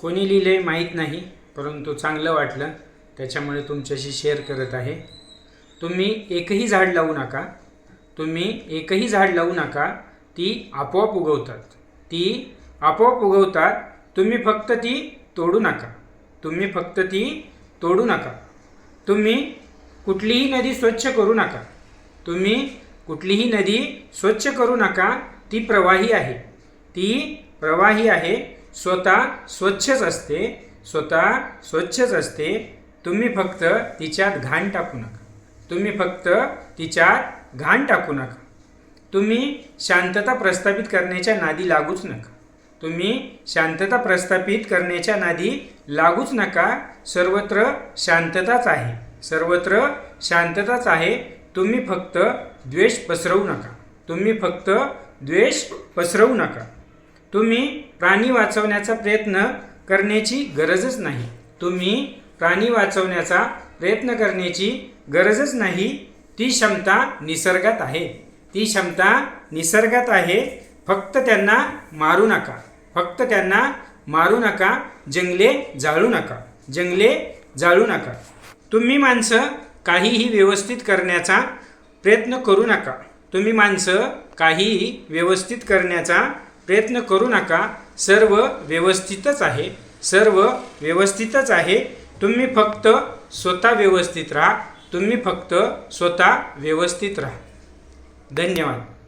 कोणी लिहिले माहीत नाही परंतु चांगलं वाटलं त्याच्यामुळे तुमच्याशी शेअर करत आहे. तुम्ही एकही झाड लावू नका. तुम्ही एकही झाड लावू नका. ती आपोआप उगवतात. ती आपोआप उगवतात. तुम्ही फक्त ती तोडू नका. तुम्ही फक्त ती तोडू नका. तुम्ही कुठलीही नदी स्वच्छ करू नका. तुम्ही कुठलीही नदी स्वच्छ करू नका. ती प्रवाही आहे. ती प्रवाही आहे. स्वतः स्वच्छच असते स्वतः स्वच्छच असते तुम्ही फक्त तिच्यात घाण टाकू नका. तुम्ही फक्त तिच्यात घाण टाकू नका. तुम्ही शांतता प्रस्थापित करण्याच्या नादी लागूच नका. तुम्ही शांतता प्रस्थापित करण्याच्या नादी लागूच नका. सर्वत्र शांतताच आहे. सर्वत्र शांतताच आहे. तुम्ही फक्त द्वेष पसरवू नका. तुम्ही फक्त द्वेष पसरवू नका. तुम्ही प्राणी वाचवण्याचा प्रयत्न करण्याची गरजच नाही. तुम्ही प्राणी वाचवण्याचा प्रयत्न करण्याची गरजच नाही. ती क्षमता निसर्गात आहे. ती क्षमता निसर्गात आहे. फक्त त्यांना मारू नका. फक्त त्यांना मारू नका. जंगले जाळू नका. जंगले जाळू नका. तुम्ही माणसं काहीही व्यवस्थित करण्याचा प्रयत्न करू नका. तुम्ही माणसं काहीही व्यवस्थित करण्याचा प्रयत्न करू नका. सर्व व्यवस्थितच आहे. सर्व व्यवस्थितच आहे. तुम्ही फक्त स्वतः व्यवस्थित राहा. तुम्ही फक्त स्वतः व्यवस्थित राहा. धन्यवाद.